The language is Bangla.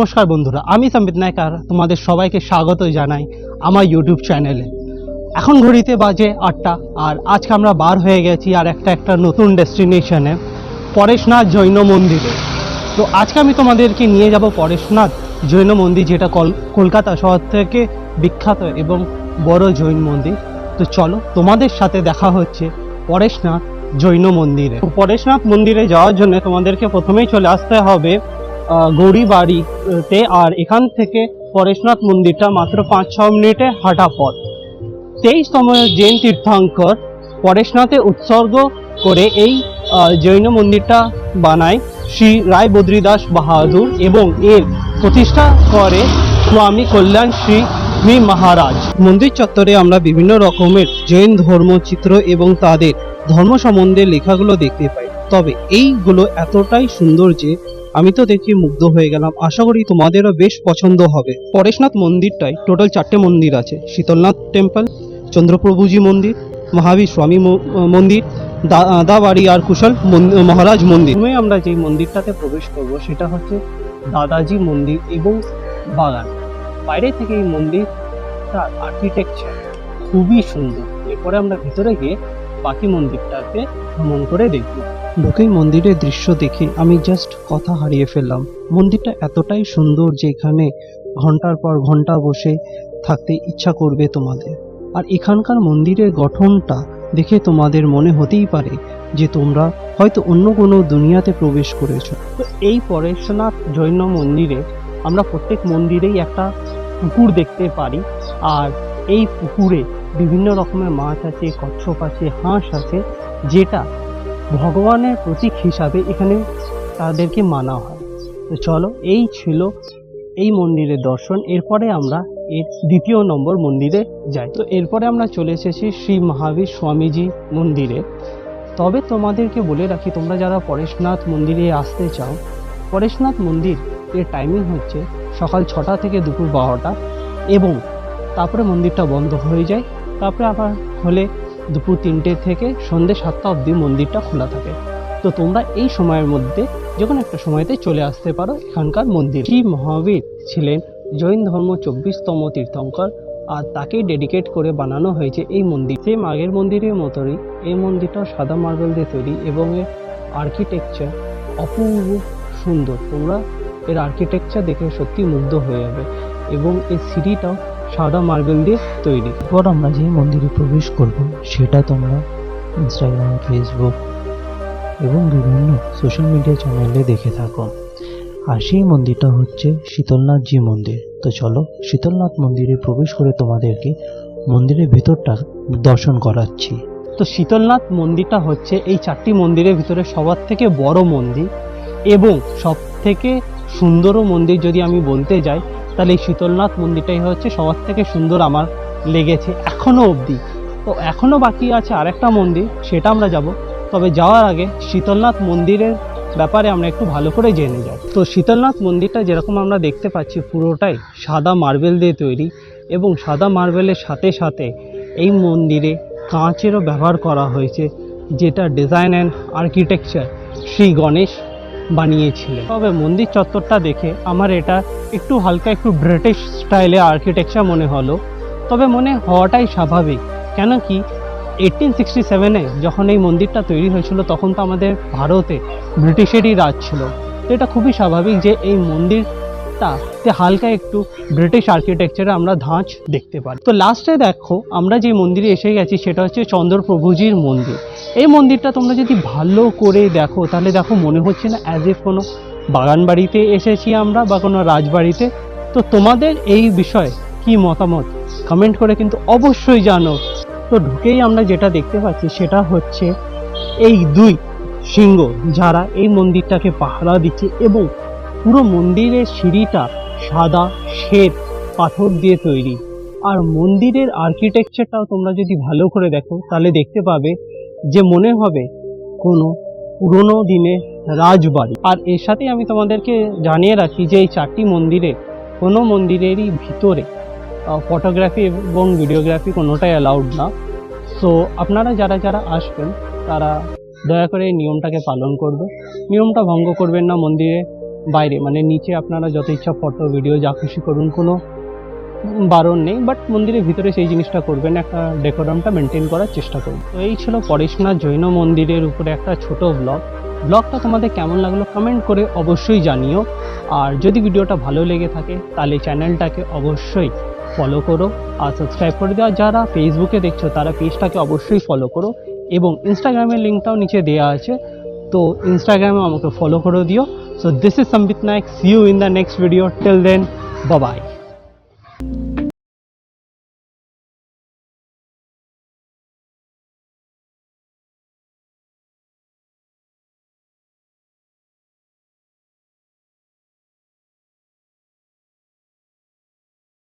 নমস্কার বন্ধুরা, আমি সম্বিত নায়ক আর তোমাদের সবাইকে স্বাগত জানাই আমার ইউটিউব চ্যানেলে এখন ঘড়িতে বাজে আটটা, আর আজকে আমরা বার হয়ে গেছি আর একটা একটা নতুন ডেস্টিনেশনে পরেশনাথ জৈন মন্দিরে। তো আজকে আমি তোমাদেরকে নিয়ে যাব পরেশনাথ জৈন মন্দির, যেটা কলকাতা শহর থেকে বিখ্যাত এবং বড় জৈন মন্দির। তো চলো, তোমাদের সাথে দেখা হচ্ছে পরেশনাথ জৈন মন্দিরে। পরেশনাথ মন্দিরে যাওয়ার জন্য তোমাদেরকে প্রথমেই চলে আসতে হবে গৌরীবাড়িতে আর এখান থেকে পরেশনাথ মন্দিরটা মাত্র পাঁচ ছ মিনিটে হাঁটা পথ। সেই তেইশতম জৈন তীর্থঙ্কর পরেশনাথে উৎসর্গ করে এই জৈন মন্দিরটা বানায় শ্রী রায় বদ্রীদাস বাহাদুর এবং এর প্রতিষ্ঠা করে স্বামী কল্যাণ শ্রী শ্রী মহারাজ। মন্দির চত্বরে আমরা বিভিন্ন রকমের জৈন ধর্মচিত্র এবং তাদের ধর্ম সম্বন্ধে লেখাগুলো দেখতে পাই। তবে এইগুলো এতটাই সুন্দর যে আমি তো দেখে মুগ্ধ হয়ে গেলাম। আশা করি তোমাদেরও বেশ পছন্দ হবে। পরেশনাথ মন্দিরটায় টোটাল চারটে মন্দির আছে। শীতলনাথ টেম্পল, চন্দ্রপ্রভুজি মন্দির, মহাবীর স্বামী মন্দির দাদাবাড়ি আর কুশল মহারাজ মন্দির। আমরা যেই মন্দিরটাতে প্রবেশ করব সেটা হচ্ছে দাদাজি মন্দির এবং বাগান। বাইরে থেকে এই মন্দিরটার আর্কিটেকচার খুবই সুন্দর। এরপরে আমরা ভিতরে গিয়ে বাকি মন্দিরটাকে ভ্রমণ করে দেখব। ঢুকেই মন্দিরের দৃশ্য দেখে আমি জাস্ট কথা হারিয়ে ফেললাম। মন্দিরটা এতটাই সুন্দর যে এখানে ঘণ্টার পর ঘণ্টা বসে থাকতে ইচ্ছা করবে তোমাদের। আর এখানকার মন্দিরের গঠনটা দেখে তোমাদের মনে হতেই পারে যে তোমরা হয়তো অন্য কোনো দুনিয়াতে প্রবেশ করেছ। তো এই পরেশনাথ জৈন মন্দিরে আমরা প্রত্যেক মন্দিরেই একটা পুকুর দেখতে পারি। আর এই পুকুরে বিভিন্ন রকমের মাছ আছে, কচ্ছপ আছে, হাঁস আছে, যেটা ভগবানের প্রতীক হিসাবে এখানে তাদেরকে মানা হয়। তো চলো, এই ছিল এই মন্দিরের দর্শন। এরপরে আমরা এর দ্বিতীয় নম্বর মন্দিরে যাই। তো এরপরে আমরা চলে এসেছি শ্রী মহাবীর স্বামীজি মন্দিরে। তবে তোমাদেরকে বলে রাখি, তোমরা যারা পরেশনাথ মন্দিরে আসতে চাও, পরেশনাথ মন্দির এর টাইমিং হচ্ছে সকাল ছটা থেকে দুপুর বারোটা, এবং তারপরে মন্দিরটা বন্ধ হয়ে যায়। তারপরে আবার হলে দুপুর তিনটে থেকে সন্ধ্যে সাতটা অবধি মন্দিরটা খোলা থাকে। তো তোমরা এই সময়ের মধ্যে যে কোনো একটা সময়তে চলে আসতে পারো এখানকার মন্দির। শ্রী মহাবীর ছিলেন জৈন ধর্ম চব্বিশতম তীর্থঙ্কর আর তাকেই ডেডিকেট করে বানানো হয়েছে এই মন্দির। সেম আগের মন্দিরের মতোই এই মন্দিরটা সাদা মার্বেল দিয়ে তৈরি এবং এর আর্কিটেকচার অপূর্ব সুন্দর। তোমরা এর আর্কিটেকচার দেখে সত্যি মুগ্ধ হয়ে যাবে এবং এই সিঁড়িটাও সাদা মার্বেল দিয়ে তৈরি। এরপর আমরা যে মন্দিরে প্রবেশ করব সেটা তোমরা ইনস্টাগ্রাম ফেসবুক এবং বিভিন্ন সোশ্যাল মিডিয়া চ্যানেলে দেখে থাকো। আর সেই মন্দিরটা হচ্ছে শীতলনাথজি মন্দির। তো চলো শীতলনাথ মন্দিরে প্রবেশ করে তোমাদেরকে মন্দিরের ভিতরটা দর্শন করাচ্ছি। তো শীতলনাথ মন্দিরটা হচ্ছে এই চারটি মন্দিরের ভিতরে সবার থেকে বড় মন্দির এবং সব থেকে সুন্দরও মন্দির যদি আমি বলতে যাই, তাহলে এই শীতলনাথ মন্দিরটাই হচ্ছে সবার থেকে সুন্দর আমার লেগেছে এখনও অবধি। তো এখনও বাকি আছে আরেকটা মন্দির, সেটা আমরা যাব। তবে যাওয়ার আগে শীতলনাথ মন্দিরের ব্যাপারে আমরা একটু ভালো করে জেনে যাই। তো শীতলনাথ মন্দিরটা যেরকম আমরা দেখতে পাচ্ছি, পুরোটাই সাদা মার্বেল দিয়ে তৈরি এবং সাদা মার্বেলের সাথে সাথে এই মন্দিরে কাঁচেরও ব্যবহার করা হয়েছে, যেটা design and architecture Shri Ganesh বানিয়েছিলেন। তবে মন্দির চত্বরটা দেখে আমার এটা একটু হালকা একটু ব্রিটিশ স্টাইলে আর্কিটেকচার মনে হলো। তবে মনে হওয়াটাই স্বাভাবিক। কেন কি এইটিন সিক্সটি সেভেনে যখন এই মন্দিরটা তৈরি হয়েছিল, তখন তো আমাদের ভারতে ব্রিটিশেরই রাজ ছিল। তো এটা খুবই স্বাভাবিক যে এই মন্দিরটাতে হালকা একটু ব্রিটিশ আর্কিটেকচারে আমরা ধাঁচ দেখতে পারি। তো লাস্টে দেখো, আমরা যে মন্দিরে এসে গেছি সেটা হচ্ছে চন্দ্রপ্রভুজির মন্দির। এই মন্দিরটা তোমরা যদি ভালো করে দেখো, তাহলে দেখো মনে হচ্ছে না অ্যাজ এফ কোনো বাগান বাড়িতে এসেছি আমরা বা কোনো রাজবাড়িতে। তো তোমাদের এই বিষয়ে কি মতামত? কমেন্ট করে কিন্তু অবশ্যই জানো। তো ঢুকেই আমরা যেটা দেখতে পাচ্ছি সেটা হচ্ছে এই দুই সিংহ যারা এই মন্দিরটাকে পাহারা দিচ্ছে এবং পুরো মন্দিরের সিঁড়িটা সাদা শ্বেত পাথর দিয়ে তৈরি। আর মন্দিরের আর্কিটেকচারটাও তোমরা যদি ভালো করে দেখো, তাহলে দেখতে পাবে যে মনে হবে কোনো পুরনো দিনের রাজবাড়ি। আর এর সাথে আমি তোমাদেরকে জানিয়ে রাখি যে এই চারটি মন্দিরে, কোনো মন্দিরেরই ভিতরে ফটোগ্রাফি এবং ভিডিওগ্রাফি কোনোটাই অ্যালাউড না। সো আপনারা যারা যারা আসবেন, তারা দয়া করে এই নিয়মটাকে পালন করবে। নিয়মটা ভঙ্গ করবেন না মন্দিরে। বাইরে। মানে নিচে আপনারা যত ইচ্ছা ফটো ভিডিও যা খুশি করুন, কোনো বারণ নেই বাট মন্দিরের ভিতরে সেই জিনিসটা করবেন, একটা ডেকোরামটা মেনটেন করার চেষ্টা করুন। তো এই ছিল পরেশনাথ জৈন মন্দিরের উপরে একটা ছোট ব্লগ ব্লগটা তোমাদের কেমন লাগল কমেন্ট করে অবশ্যই জানিও। আর যদি ভিডিওটা ভালো লেগে থাকে, তাহলে চ্যানেলটাকে অবশ্যই ফলো করো। আর সাবস্ক্রাইব করে দেওয়া যারা ফেসবুকে দেখছ, তারা পেজটাকে অবশ্যই ফলো করো। এবং ইনস্টাগ্রামের লিঙ্কটাও নিচে দেওয়া আছে। তো ইনস্টাগ্রামে আমাকে ফলো করে দিও। So this is Sambit Naik. See you in the next video. Till then, bye-bye.